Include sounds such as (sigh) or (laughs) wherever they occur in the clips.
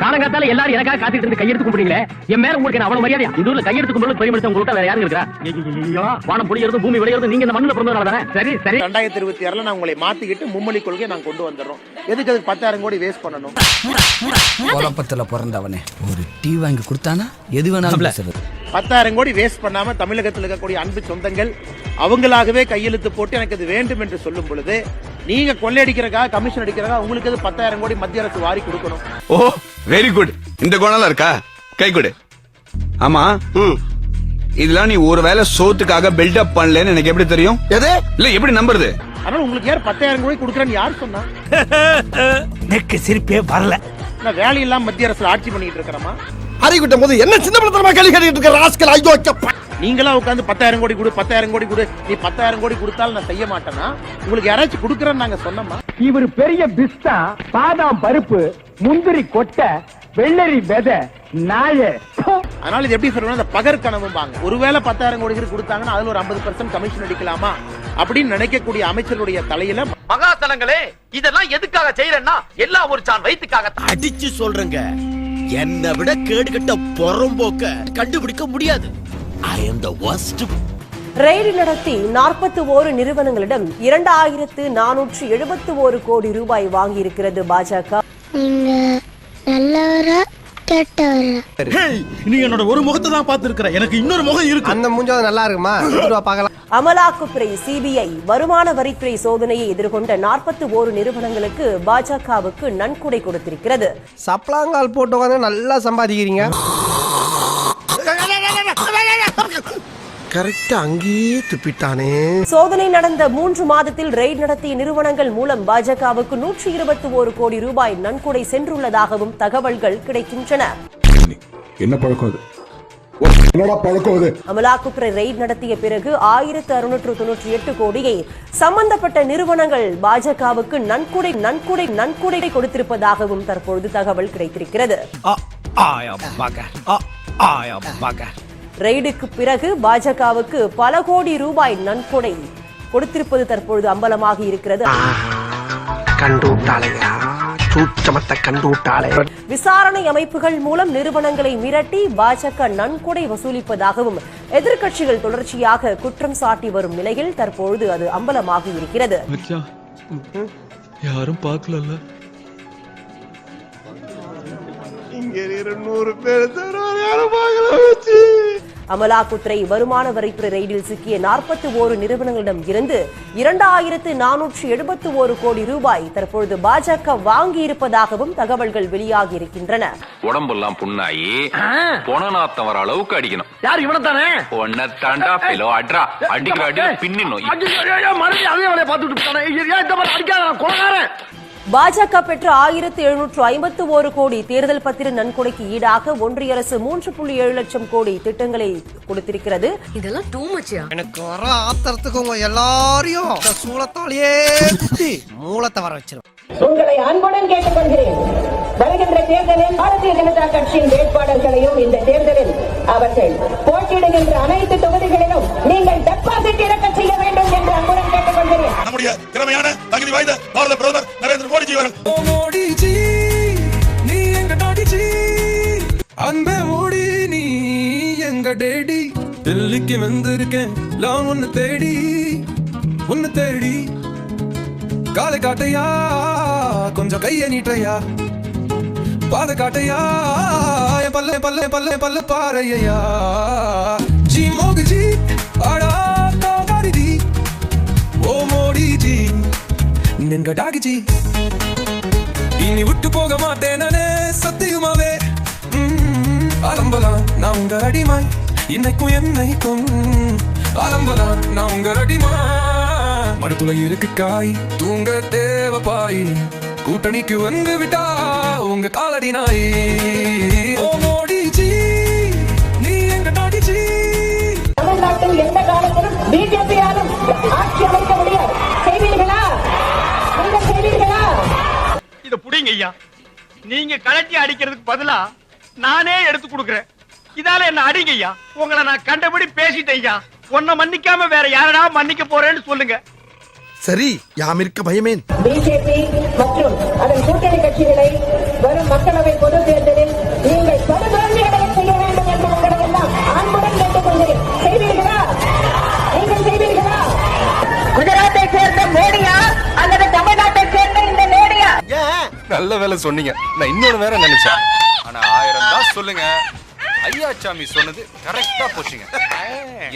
காலங்காத்தால எல்லாரும் எனக்காக காத்துட்டு இருந்து கையெடுத்து கும்பிடுங்களே என் மேல உங்களுக்கு என்ன அவ்வளவு மரியாதையா இந்த ஊர்ல கையெடுத்து கும்பிடுறது பெரிய மனுஷன் உங்கள்கிட்ட வேற யாரும் இருக்கா? ஐயோ, வானம் பொழியறது பூமி விளையிறது நீங்க இந்த மண்ணுல பிறந்ததுனால தானே சரி சரி. ரெண்டாயிரத்தி இருபத்தி ஆறுல நான் உங்களை மாத்திக்கிட்டு மும்மொழி கொள்கையை நான் கொண்டு வந்துடுறோம். எதுக்கு அதுக்கு பத்தாயிரம் கோடி வேஸ்ட் பண்ணணும்? குழப்பத்துல பிறந்தவனே ஒரு டீ வாங்கி கொடுத்தானா? எது வேணாலும் பத்தாயிரம் கோடி வேஸ்ட் பண்ணாம தமிழகத்தில் இருக்கக்கூடிய அன்பு சொந்தங்கள் அவங்களாகவே கையெழுத்து போட்டு எனக்கு இது வேண்டும் என்று சொல்லும் பொழுது நீங்க கொள்ளையடிக்கிறக்கா கமிஷன் அடிக்கிறக்கா உங்களுக்கு அது பத்தாயிரம் கோடி மத்திய அரசு வாரி கொடுக்கணும்? ஓ வெரி குட் இந்த குணம்லாம் இருக்கா? கை கொடு. ஆமா. இதெல்லாம் நீ ஒருவேளை சோத்துக்காக பில்டப் பண்ணலன்னு எனக்கு எப்படி தெரியும்? எது? இல்ல எப்படி நம்புறது? அதனால உங்களுக்கு யார் பத்தாயிரம் கோடி கொடுக்குறேன்னு யார் சொன்னா? (laughs) நெக்கு சிரிப்பே வரல. நான் வேலையில்லாம மத்திய அரசு ஆட்சி பண்ணிட்டு இருக்கிறோமா அறிவிட்டும் போது என்ன சின்ன படத்தனமா கேள்வி கேட்டுட்டு இருக்க ராஸ்கல்? ஐயோ. நீங்களா உட்காந்து பத்தாயிரம் கோடி கொடு பத்தாயிரம் கோடி கொடு. நீ பத்தாயிரம் கோடி கொடுத்தாலும் நான் செய்ய மாட்டேன்னா உங்களுக்கு யாராச்சும் கொடுக்குறேன்னு நாங்க சொன்னோமா? இவர் பெரிய பிஸ்தா பாதாம் பருப்பு முந்திரி கொட்டை வெள்ளரி விதை நாய. அதனால இது எப்படி சொல்லணும் அந்த பகர் கனவும்பாங்க ஒருவேளை பத்தாயிரம் கோடி கொடுத்தாங்கன்னா அதுல ஒரு ஐம்பது பர்சன்ட் கமிஷன் அடிக்கலாமா? அப்படின்னு நினைக்கக்கூடிய அமைச்சருடைய தலையில மகாசனங்களே இதெல்லாம் எதுக்காக செய்யறேன்னா எல்லாம் ஒரு சான் வயிற்றுக்காக அடிச்சு சொல்றேங்க. என்னை விட கேடுகட்ட பொறம்போக்க கண்டுபிடிக்க முடியாது. I am the worst. Raid நடத்தி நாற்பத்தி ஓரு நிறுவனங்களிடம் இரண்டாயிரத்து நானூற்று எழுபத்து ஓரு கோடி ரூபாய் வாங்கியிருக்கிறது பாஜக. நீங்க நல்லவரா நீ என்னோட ஒரு முகத்தை தான் பார்த்திருக்கிற. எனக்கு இன்னொரு முகம் இருக்கு. அந்த மூஞ்சாவது நல்லா இருக்குமா? (laughs) பார்க்கலாம். அமலாக்கத்துறை சிபிஐ வருமான வரித்துறை சோதனையை எதிர்கொண்ட நாற்பத்தி ஓரு நிறுவனங்களுக்கு பாஜகவுக்கு நன்கொடை கொடுத்திருக்கிறது. சப்ளாங்கால் போட்டு நல்லா சம்பாதிக்கிறீங்க. கரெக்டா அங்கேயே துப்பிட்டானே சோதனை நடந்த மூன்று மாதத்தில் ரெய்டு நடத்திய நிறுவனங்கள் மூலம் பாஜகவுக்கு நூற்றி இருபத்தி ஓரு கோடி ரூபாய் நன்கொடை சென்றுள்ளதாகவும் தகவல்கள் கிடைக்கின்றன என்ன பழக்கம் அமலாக்கத்துறை ரெய்ட் நடத்திய பிறகு ஆயிரத்து அறுநூற்று தொன்னூற்றி எட்டு கோடியை சம்பந்தப்பட்ட நிறுவனங்கள் பாஜகவுக்கு நன்கொடை நன்கொடை நன்கொடை கொடுத்திருப்பதாகவும் தற்பொழுது தகவல் கிடைத்திருக்கிறது ரெய்டுக்கு பிறகு பாஜகவுக்கு பல கோடி ரூபாய் நன்கொடை கொடுத்திருப்பது தற்பொழுது அம்பலமாகி இருக்கிறது. விசாரணை அமைப்புகள் மூலம் நிறுவனங்களை மிரட்டி பாஜக நன்கொடை வசூலிப்பதாகவும் எதிர்க்கட்சிகள் தொடர்ச்சியாக குற்றம் சாட்டி வரும் நிலையில் தற்பொழுது அது அம்பலமாகி இருக்கிறது. யாரும் பார்க்கலல்ல. அமலாக்கத்துறை வருமான வரித்துறை ரெய்டில் சிக்கிய நாற்பத்தி ஓரு நிறுவனங்களிடம் இருந்து இரண்டாயிரத்து நானூற்று எழுபத்து ஓரு கோடி ரூபாய் தற்பொழுது பாஜக வாங்கியிருப்பதாகவும் தகவல்கள் வெளியாகி இருக்கின்றன. உடம்பெல்லாம் புண்ணாயி பொணநாத்தம் வர அளவுக்கு அடிக்கணும். யார் இவனை தானே ஒன்ன தாண்டா பிலோ அட்ரா அடிக்கிற அடி பின்னிடணும் மறுபடியும் பார்த்துட்டு அடிக்காத கொலைகாரன். பாஜக பெற்ற ஆயிரத்து எழுநூற்று ஐம்பத்து ஓரு கோடி தேர்தல் பத்திர நன்கொடைக்கு ஈடாக ஒன்றிய அரசு மூன்று புள்ளி ஏழு லட்சம் கோடி திட்டங்களை கொடுத்திருக்கிறது. இதெல்லாம் டூ மச்சியா எனக்கு வர ஆத்திரத்துக்கு உங்க எல்லாரையும் இந்த சூளத்தாலேயே குத்தி மூலத்தை வர வச்சிரும். உங்களை அன்புடன் கேட்டுக்கொள்கிறேன். வருகின்ற தேர்தலில் பாரதிய ஜனதா கட்சியின் வேட்பாளர்களையும் இந்த தேர்தலில் அவர்கள் போட்டியிடுகின்ற அனைத்து தொகுதிகளிலும் நீங்கள் டெபாசிட் இறக்க செய்ய வேண்டும் என்று அன்புடன் கேட்டுக்கொள்கிறேன். நம்முடைய திறமையான தகுதி வாய்ந்த பாரத பிரதமர் நரேந்திர மோடிஜி அவர்கள். எங்க டேடி டெல்லிக்கு வந்திருக்கேன். நான் ஒன்னு தேடி ஒன்னு தேடி. காலை காட்டையா கொஞ்சம் கைய நீட்டையா? பாத காட்டையா பல்ல பல்ல பல்ல பல்ல பாறையா ஜி மோகு ஜி ஆடா காடி ஓ மோடி ஜி நின்க டாகி ஜி இனி விட்டு போக மாட்டேன் நானே சத்தியமாவே. அலம்பலாம் நான் உங்க அடிமாய் இன்னைக்கும் என்னைக்கும் ஆலம்பலாம் நான் உங்க அடிமாய் மடுப்புல இருக்கு காய் தூங்க தேவ பாய். கூட்டணிக்கு வந்து விட்டா உங்க காலடி நாய். தமிழ்நாட்டில் எந்த காலத்திலும் பிஜேபியாலும் ஆட்சி அமைக்க முடியாது. செய்வீர்களா? நீங்கள் செய்வீர்களா? இத புடிங்க ஐயா. நீங்க கலட்டி அடிக்கிறதுக்கு பதிலா நானே எடுத்து கொடுக்கறேன். இதால என்ன அடிங்க ஐயா? உங்களை நான் கண்டபடி பேசிட்டேன் ஐயா. உன்னை மன்னிக்காம வேற யாரடா மன்னிக்க போறேன்னு சொல்லுங்க. சரி யாம் இருக்க பயமேன். பிஜேபி மற்றும் அதன் கூட்டணி கட்சிகளை வரும் மக்களவை பொது தேர்தலில் நீங்கள் படுதோல்வியடைய செய்ய வேண்டும் என்று உங்களை எல்லாம் அன்புடன் கேட்டுக்கொள்கிறேன். செய்வீர்களா? நீங்கள் செய்வீர்களா? குஜராத்தை சேர்ந்த மோடியா அல்லது தமிழ்நாட்டை சேர்ந்த இந்த மோடியா நல்ல வேலை சொன்னீங்க. நான் இன்னொன்னு வேற நினைச்சேன். ஆனா ஆயிரம் தான் சொல்லுங்க. ஐயா சாமி சொன்னது கரெக்டா போச்சுங்க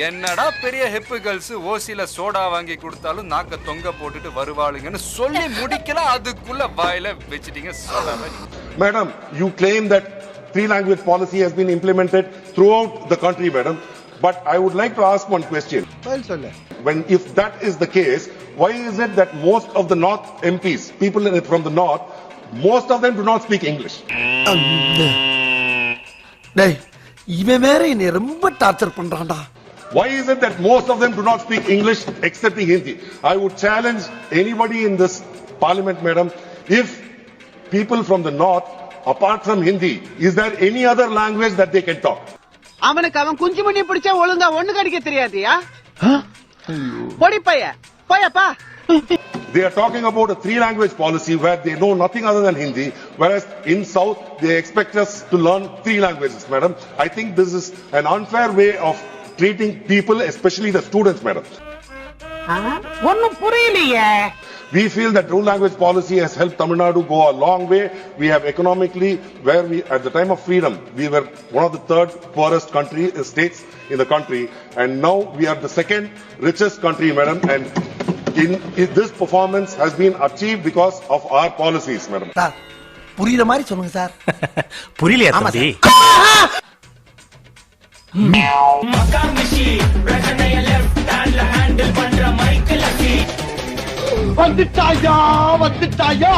என்னடா பெரிய ஹெப்பு கேர்ள்ஸ் ஓசில சோடா வாங்கி கொடுத்தாலும் நாக்க தொங்க போட்டுட்டு வருவாளுங்கன்னு சொல்லி முடிக்கல அதுக்குள்ள வாயில வச்சிட்டீங்க soda Madam, you claim that three language policy has been implemented throughout the country, madam. But I would like to ask one question. When, if that is the case, why is it that most of the North MPs, people from the North, most of them do not speak English? டேய் இவன் வேற என்னை ரொம்ப torture பண்றான்டா Why is it that most of them do not speak English except Hindi? I would challenge anybody in this parliament, madam, if people from the North, apart from Hindi, is there any other language that they can talk? அவனுக்கு அவன் குஞ்சு மணி பிடிச்சா ஒழுங்கா ஒண்ணு கடிக்க தெரியாதியா பொடி பைய போயப்பா They are talking about a three language policy where they know nothing other than Hindi, whereas in South they expect us to learn three languages, madam. I think this is an unfair way of treating people, especially the students, madam. ஒண்ணும் புரியலையே We feel that dual language policy has helped Tamil Nadu go a long way. We have economically, where we, at the time of freedom, we were one of the third poorest country, uh, states in the country. And now we are the second richest country, madam. And in, in this performance has been achieved because of our policies, madam. Sir புரியுற மாதிரி சொல்லுங்க sir புரியலையா தம்பி வந்துட்டாயா வந்துட்டாயா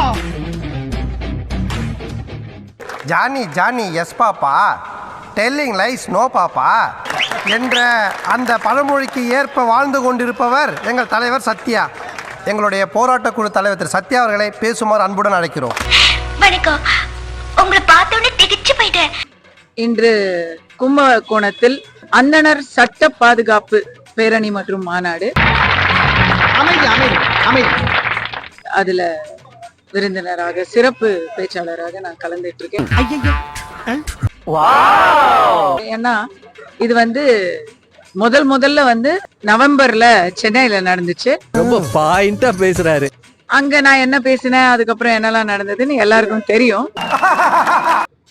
Johnny Johnny yes papa telling lies no papa என்ற அந்த பழமொழிக்கு ஏற்ப வாழ்ந்து கொண்டிருப்பவர் எங்கள் தலைவர் சத்யா. எங்களுடைய போராட்ட குழு தலைவர் திரு சத்யா அவர்களை பேசுமாறு அன்புடன் அழைக்கிறோம். வணக்கம். உங்களை பார்த்தோன்னே திகிச்சு போயிட்டேன். இன்று கும்பகோணத்தில் அந்தணர் சட்ட பாதுகாப்பு பேரணி மற்றும் மாநாடு. அமைதி அமைதி அமைதி. அதுல விருந்தினராக சிறப்பு பேச்சாளராக நான் கலந்துட்டு இருக்கேன். ஏன்னா இது வந்து முதல் முதல்ல வந்து நவம்பர்ல சென்னையில நடந்துச்சு. ரொம்ப பாயிண்டா பேசுறாரு. அங்க நான் என்ன பேசினேன் அதுக்கப்புறம் என்னெல்லாம் நடந்ததுன்னு எல்லாருக்கும் தெரியும்.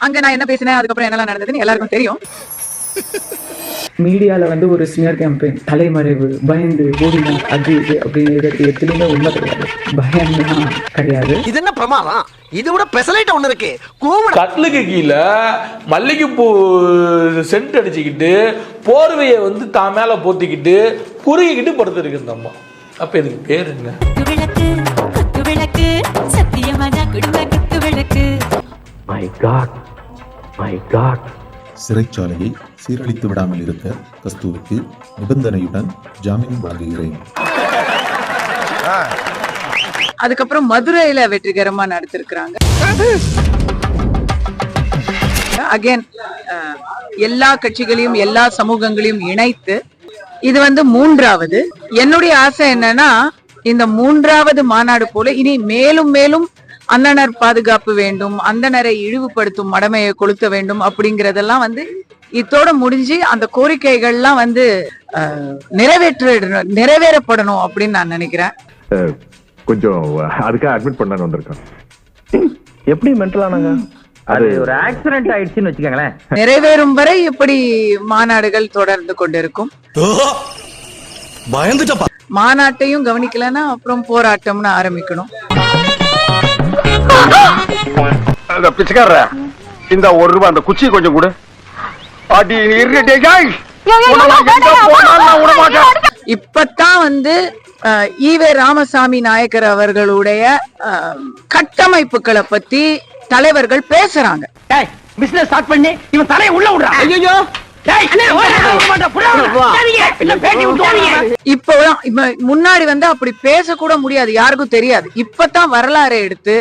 அங்க நான் என்ன பேசினேன் அதுக்கப்புறம் என்னெல்லாம் நடந்ததுன்னு எல்லாருக்கும் தெரியும். மீடியால வந்து ஒரு ஸ்மியர் கேம்பெயின் தலைமறைவு பயந்து ஓடினார் அது இது அப்படிங்கிறது எதுலையுமே உண்மை கிடையாது. பயம்லாம் கிடையாது. இது என்ன பிரமாதம்? இது விட பெசலைட் ஒண்ணு இருக்கு. கூவிட கட்லுக்கு கீழே மல்லிகைப்பூ சென்ட் அடிச்சுக்கிட்டு போர்வையை வந்து தான் மேல போத்திக்கிட்டு குறுகிக்கிட்டு படுத்துருக்கு இந்த அம்மா. அப்ப இதுக்கு பேர் என்ன? விளக்கு குத்து விளக்கு சத்தியமான சிறைச்சாலையை சீரழித்து விடாமல் இருக்க கஸ்தூரிக்கு நிபந்தனையுடன் ஜாமீன் வழங்குகிறேன். அதுக்கப்புறம் மதுரையில வெற்றிகரமா நடத்திருக்கிறாங்க. அகைன் எல்லா கட்சிகளையும் எல்லா சமூகங்களையும் இணைத்து இது வந்து மூன்றாவது. என்னுடைய ஆசை என்னன்னா இந்த மூன்றாவது மாநாடு போல இனி மேலும் மேலும் அந்தணர் பாதுகாப்பு வேண்டும் அந்தணரை இழிவுபடுத்தும் மடமையை கொளுத்த வேண்டும் அப்படிங்கறதெல்லாம் வந்து இத்தோட முடிஞ்சு அந்த கோரிக்கைகள்லாம் வந்து நிறைவேற்ற நிறைவேறப்படணும் அப்படின்னு நான் நினைக்கிறேன். கொஞ்சம் அதுக்காக அட்மிட் பண்ண வந்திருக்கேன் எப்படி மென்டலானாங்க அது ஒரு ஆக்சிடென்ட் ஆயிடுச்சுன்னு வச்சுக்கோங்களேன். நிறைவேறும் வரை இப்படி மாநாடுகள் தொடர்ந்து கொண்டிருக்கும். மாநாட்டையும் கவனிக்கலன்னா அப்புறம் போராட்டம்னு ஆரம்பிக்கணும். பிச்சைக்கார இந்த ஒரு ரூபாய் அந்த குச்சி கொஞ்சம் கொடு. அடி இப்பதான் வந்து ஈவே ராமசாமி நாயக்கர் அவர்களுடைய கட்டமைப்புகளை பத்தி தலைவர்கள் பேசுறாங்க. பிசினஸ் ஸ்டார்ட் பண்ணி இவன் தலையை உள்ள விடுறான். ஐயோ இப்போ முன்னாடி வந்து அப்படி பேசக்கூட முடியாது யாருக்கும் தெரியாது. இப்பதான் வரலாறு எடுத்து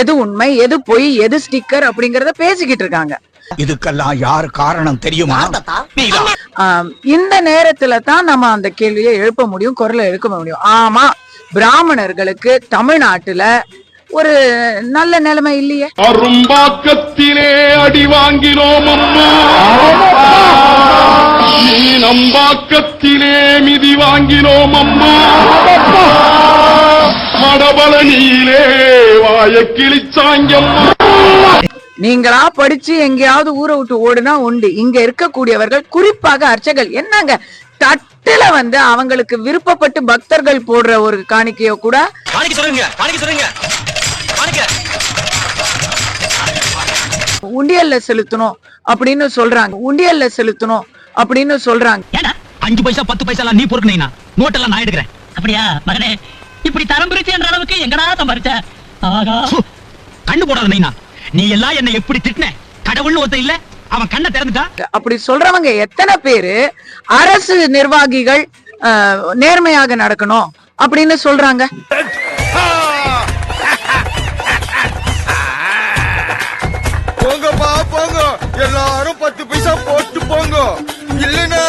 எது உண்மை எது பொய் எது ஸ்டிக்கர் அப்படிங்கறத பேசிக்கிட்டு இருக்காங்க. இதுக்கெல்லாம் யார் காரணம் தெரியுமா? இந்த நேரத்துல தான் நம்ம அந்த கேள்வியை எழுப்ப முடியும் குரலை எழுப்ப முடியும். ஆமா பிராமணர்களுக்கு தமிழ்நாட்டுல ஒரு நல்ல நிலைமை இல்லையே? அரும்பாக்கத்திலே அடி வாங்கினோம் அம்மா. நீ நம்பாக்கத்திலே மிதி வாங்கினோம் அம்மா. மடபலனியிலே வாய கிழிச்சாங்கம்மா நீங்களா படிச்சு எங்கேயாவது ஊரை விட்டு ஓடுனா உண்டு. இங்க இருக்கக்கூடியவர்கள் குறிப்பாக அர்ச்சகர்கள். என்னங்க? தட்டுல வந்து அவங்களுக்கு விருப்பப்பட்டு பக்தர்கள் போடுற ஒரு காணிக்கையோ கூட? காணிக்க சொல்லுங்க காணிக்க சொல்லுங்க. உண்டியல்ல செலுத்தணும் அப்படின்னு சொல்றாங்க. உண்டியல்ல செலுத்தணும் அப்படின்னு சொல்றாங்க. அஞ்சு பைசா பத்து பைசா எல்லாம் நீ பொறுக்கணீனா நோட்டெல்லாம் நான் எடுக்கிறேன். அப்படியா? மகனே இப்படி தரம் பிரிச்சு என்ற அளவுக்கு எங்கடா சம்பாரிச்ச? கண்ணு போடாத நைனா நீ எல்லாம் என்ன எப்படி திட்டின? கடவுள்னு ஒருத்தன் இல்ல அவன் கண்ணை திறந்துட்டா? அப்படி சொல்றவங்க எத்தனை பேரு அரசு நிர்வாகிகள் நேர்மையாக நடக்கணும் அப்படின்னு சொல்றாங்க. எல்லாரும் பத்து பைசா போட்டு போங்க. இல்லனா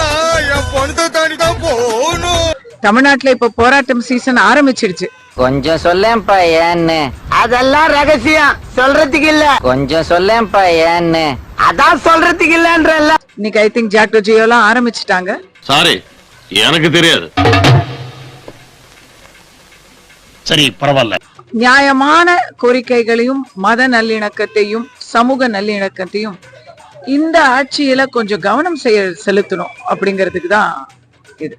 என் பணத்தை தாண்டி தான் போகணும். தமிழ்நாட்டுல இப்ப போராட்டம் சீசன் ஆரம்பிச்சிடுச்சு கொஞ்சம் சொல்லேன்ப்பா ஏன்னு. அதெல்லாம் ரகசியம். சொல்றதுக்கு இல்ல. கொஞ்சம் சொல்லேன்ப்பா ஏன்னு. அதான் சொல்றதுக்கு இல்லன்றல்ல. இன்னைக்கு ஐ திங்க் ஜாக்டோ ஜியோ எல்லாம் ஆரம்பிச்சிட்டாங்க. சாரி எனக்கு தெரியாது. சரி பரவாயில்ல. நியாயமான கோரிக்கைகளையும் மத நல்லிணக்கத்தையும் சமூக நல்லிணக்கத்தையும் இந்த ஆட்சியில கொஞ்சம் கவனம் செய்ய செலுத்தணும் அப்படிங்கிறதுக்கு தான் இது.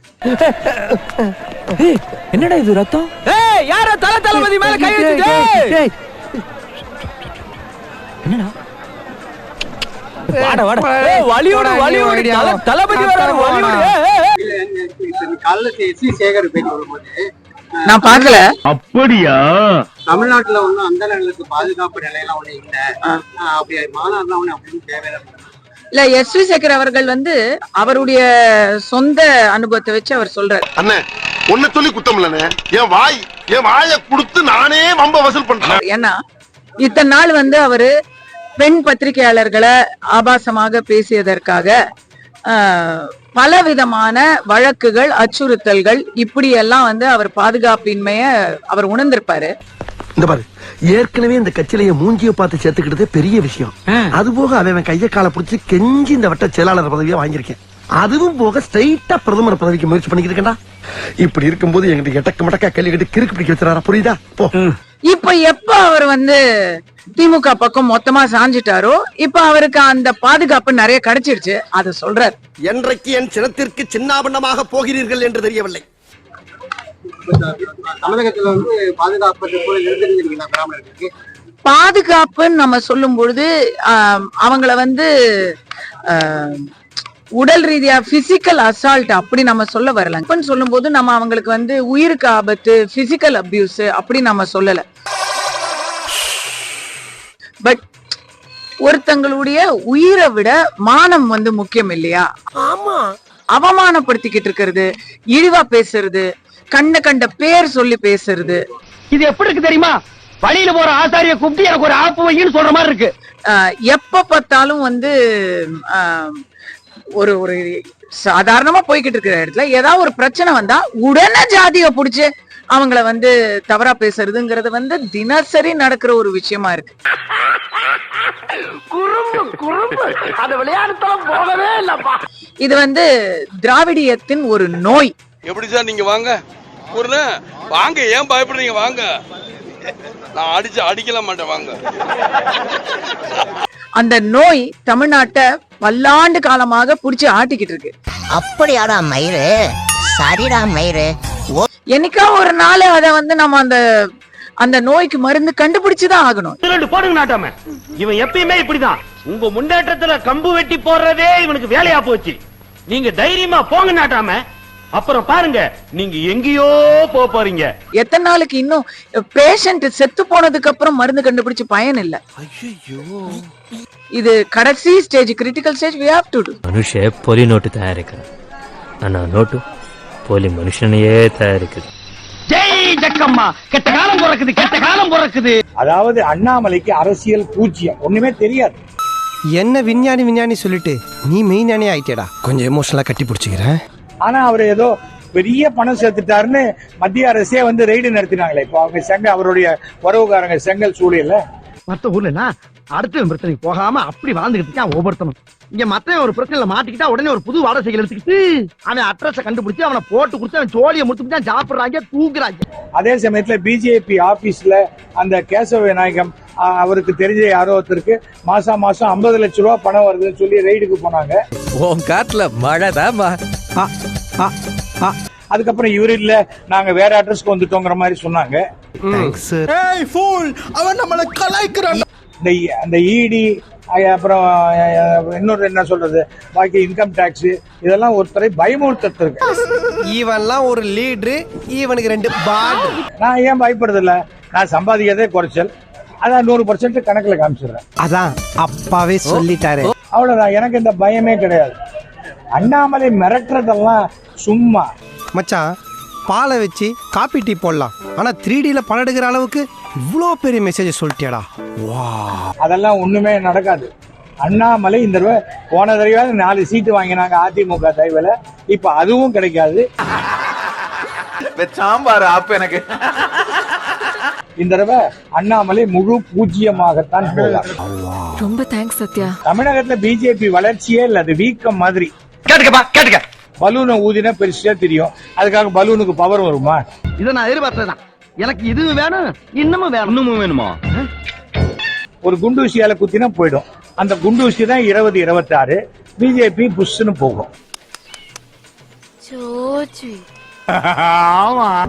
என்னடா இது ரத்தம்? ஏய் யார தல தளபதி மேல கை வச்சுட்டு? என்னடா? வாட வாட. ஏய் வலியோடு வலியோடு. தல தளபதி வர வலியோடு. காலைல எஸ்வி சேகர் பேட்டி வரும்போது நான் பார்க்கல. அப்படியா? தமிழ்நாட்டுல ஒண்ணும் அந்த நிலைக்கு பாதுகாப்பு நிலையெல்லாம் ஒண்ணு இல்ல. ஆஹ் அப்படி மாநாடுலாம் ஒண்ணு அப்படின்னு தேவையில்லை. இல்ல எஸ் வி சேகர் அவர்கள் வந்து அவருடைய சொந்த அனுபவத்தை வச்சு அவர் சொல்றாரு. அண்ணே உன்னை சொல்லி குத்தம் இல்லண்ணே. என் வாய் என் வாயை கொடுத்து நானே வம்ப வசூல் பண்றேன். ஏன்னா இத்தனை நாள் வந்து அவரு பெண் பத்திரிகையாளர்களை ஆபாசமாக பேசியதற்காக ஆஹ், பலவிதமான வழக்குகள் அச்சுறுத்தல்கள் இப்படி எல்லாம் வந்து அவர் பாதுகாப்பின்மைய அவர் உணர்ந்திருப்பாரு. இந்த பாரு ஏற்கனவே இந்த கட்சியில என் மூஞ்சிய பார்த்து சேர்த்துக்கிட்டதே பெரிய விஷயம். அது போக அவன் கைய காலை பிடிச்சி கெஞ்சி இந்த வட்ட செயலாளர் பதவியை வாங்கியிருக்கேன். அதுவும் போக ஸ்ட்ரைட்டா பிரதமர் பதவிக்கு முயற்சி பண்ணிக்கிட்டு இருக்கேன்டா. இப்படி இருக்கும்போது எங்கிட்ட எட்டக்க மடக்கா கேள்வி கேட்டு கிறுக்கு பிடிக்க வச்சிடாரா புரியுதா? போ. இப்ப எப்ப அவர் வந்து திமுக பக்கம் மொத்தமா சாஞ்சிட்டாரோ இப்ப அவருக்கு அந்த பாதுகாப்பு நிறைய கிடைச்சிருச்சு. அதை சொல்றாரு. என்றைக்கு என் சினத்திற்கு சின்னாபண்ணமாக போகிறீர்கள் என்று தெரியவில்லை. தமிழகத்துல வந்து பாதுகாப்பு போல நிறுத்திருக்கீங்களா பிராமணர்களுக்கு? பாதுகாப்புன்னு நம்ம சொல்லும் பொழுது அவங்கள வந்து உடல் ரீதியா பிசிக்கல் அசால்ட் அப்படி நம்ம சொல்ல வரல. இப்பன்னு சொல்லும் போது நம்ம அவங்களுக்கு வந்து உயிருக்கு ஆபத்து பிசிக்கல் அபியூஸ் அப்படி நம்ம சொல்லல. பட் ஒருத்தங்களுடைய உயிரை விட மானம் வந்து முக்கியம் இல்லையா? ஆமா. அவமானப்படுத்திக்கிட்டு இருக்கிறது இழிவா பேசுறது கண்ட கண்ட பேர் சொல்லி பேசுறது. இது எப்படி இருக்கு தெரியுமா? வழியில போற ஆசாரிய கூப்பிட்டு எனக்கு ஒரு ஆப்பு வைன்னு சொல்ற மாதிரி இருக்கு. எப்ப பார்த்தாலும் வந்து ஆஹ் ஒரு ஒரு சாதாரணமா போய்கிட்டு இருக்கிற இடத்துல ஏதாவது ஒரு பிரச்சனை வந்தா உடனே ஜாதிய புடிச்சு அவங்கள வந்து தவறா பேசுறதுங்கிறது வந்து தினசரி நடக்கிற ஒரு விஷயமா இருக்கு. இது வந்து திராவிடியத்தின் ஒரு நோய். எப்படி சார் நீங்க வாங்க? ஒரு வாங்க ஏன் பயப்படுறீங்க? வாங்க. நான் அடிச்சு அடிக்கல மாட்டேன் வாங்க. அந்த நோய் தமிழ்நாட்டை பல்லாண்டு காலமாக புடிச்சு ஆட்டிக்கிட்டு இருக்கு. அப்படியாடா மயிறு? சரிடா மயிறு. என்னைக்கா ஒரு நாள் அத வந்து நம்ம அந்த அந்த நோய்க்கு மருந்து கண்டுபிடிச்சுதான் ஆகணும். ரெண்டு போடுங்க நாட்டாம. இவன் எப்பயுமே இப்படிதான். உங்க முன்னேற்றத்துல கம்பு வெட்டி போடுறதே இவனுக்கு வேலையா போச்சு. நீங்க தைரியமா போங்க நாட்டாம. அப்புறம் பாருங்க நீங்க எங்கேயோ போக போறீங்க. எத்தனை நாளுக்கு இன்னும் பேஷண்ட் செத்து போனதுக்கு அப்புறம் மருந்து கண்டுபிடிச்சு பயன் இல்ல. இது கடைசி stage critical stage we have to to ಮನುಷ್ಯ ಪೋಲಿ ನೋಟು ತಯಾರಿಕರು ನನ್ನ ನೋಟು ಪೋಲಿ ಮನುಷ್ಯನೆಯೇ ತಯಾರಿಕರು ஜெய் ஜக்கம்மா கெட்ட காலம் பிறக்குது கெட்ட காலம் பிறக்குது. அதாவது அண்ணாமலைக்கு அரசியல் பூஜ்யம் ஒண்ணுமே தெரியாது. என்ன விஞ்ஞானி விஞ்ஞானி சொல்லிட்டு நீ மெய்ஞானி ஆயிட்டேடா. கொஞ்சம் எமோஷனலா கட்டி பிடிச்சிக்கிறேன். ஆனா அவர் ஏதோ பெரிய பணம் சேர்த்துட்டாருன்னு மத்திய அரசே வந்து ரெய்டு நடத்தினாங்களே. இப்போ அவங்க செங்கல் அவருடைய உறவுக்காரங்க செங்கல் சூழல மத்த ஊர்ல என்ன? அடுத்த பிரச்சனைக்கு போகாம அப்படி வாழ்ந்துகிட்டு இருக்கான் ஒவ்வொருத்தனும். இங்க மத்த ஒரு பிரச்சனைல மாட்டிக்கிட்டா உடனே ஒரு புது வாடகை சைக்கிள் எடுத்துக்கிட்டு அவன் அட்ரஸ கண்டுபிடிச்சு அவனை போட்டு கொடுத்து அவன் சோழியை முடிச்சு தான் சாப்பிடுறாங்க தூக்குறாங்க அதே சமயத்துல பிஜேபி ஆபீஸ்ல அந்த கேசவ விநாயகம் அவருக்கு தெரிஞ்ச யாரோ ஒருத்தருக்கு மாசம் மாசம் ஐம்பது லட்சம் ரூபாய் பணம் வருதுன்னு சொல்லி ரெய்டுக்கு போனாங்க. உன் காட்டுல மழைதாமா அதுக்கப்புறம் இவரு இல்ல நாங்க வேற அட்ரஸ்க்கு வந்துட்டோங்கிற மாதிரி சொன்னாங்க. ஏய் ஃபூல் அவன் நம்மள கலாய்க்கிறான். இந்த அந்த இடி அப்புறம் அஹ், இன்னொரு என்ன சொல்றது பாக்கி இன்கம் டாக்ஸ் இதெல்லாம் ஒருத்தரை பயமுறுத்துறதுக்கு. இவன்லாம் ஒரு லீடரு இவனுக்கு ரெண்டு பாட் நான் ஏன் பயப்படுறது இல்ல நான் சம்பாதிக்கிறதே குறைச்சல். அதான் நூறு பர்சன்ட் கணக்குல காமிச்சிடுறேன். அதான் அப்பாவே சொல்லிட்டாரு. அவ்வளவுதான் எனக்கு இந்த பயமே கிடையாது. அண்ணாமலை மிரட்டுறதெல்லாம் சும்மா. மச்சான் பாலை வச்சு காப்பி டீ போடலாம். ஆனா த்ரீ டில படம் எடுக்கிற அளவுக்கு இவ்வளோ பெரிய மெசேஜ் சொல்லிட்டியாடா. வா. அதெல்லாம் ஒண்ணுமே நடக்காது. அண்ணாமலை இந்த தடவை போன தடவை நாலு சீட்டு வாங்கினாங்க அதிமுக தயவுல இப்ப அதுவும் கிடைக்காது. சாம்பார் அப்ப எனக்கு. இந்த தடவை அண்ணாமலை முழு பூஜ்ஜியமாகத்தான் போவார் ரொம்ப தேங்க்ஸ் சத்யா. தமிழகத்துல பிஜேபி வளர்ச்சியே இல்ல அது வீக்கம் மாதிரி. கேட்டுக்கப்பா கேட்டுக்க. பலூனை ஊதினா பெருசா தெரியும். அதுக்காக பலூனுக்கு பவர் வருமா? இதை நான் எதிர்பார்த்ததுதான். எனக்கு இது வேணும் இன்னமும் வேணும். இன்னமும் வேணுமா? ஒரு குண்டூசியால குத்தினா போயிடும். அந்த குண்டூசி தான் இருபது இருபத்தாறு. பிஜேபி புஷ்னு போகும். (laughs) ஆமா.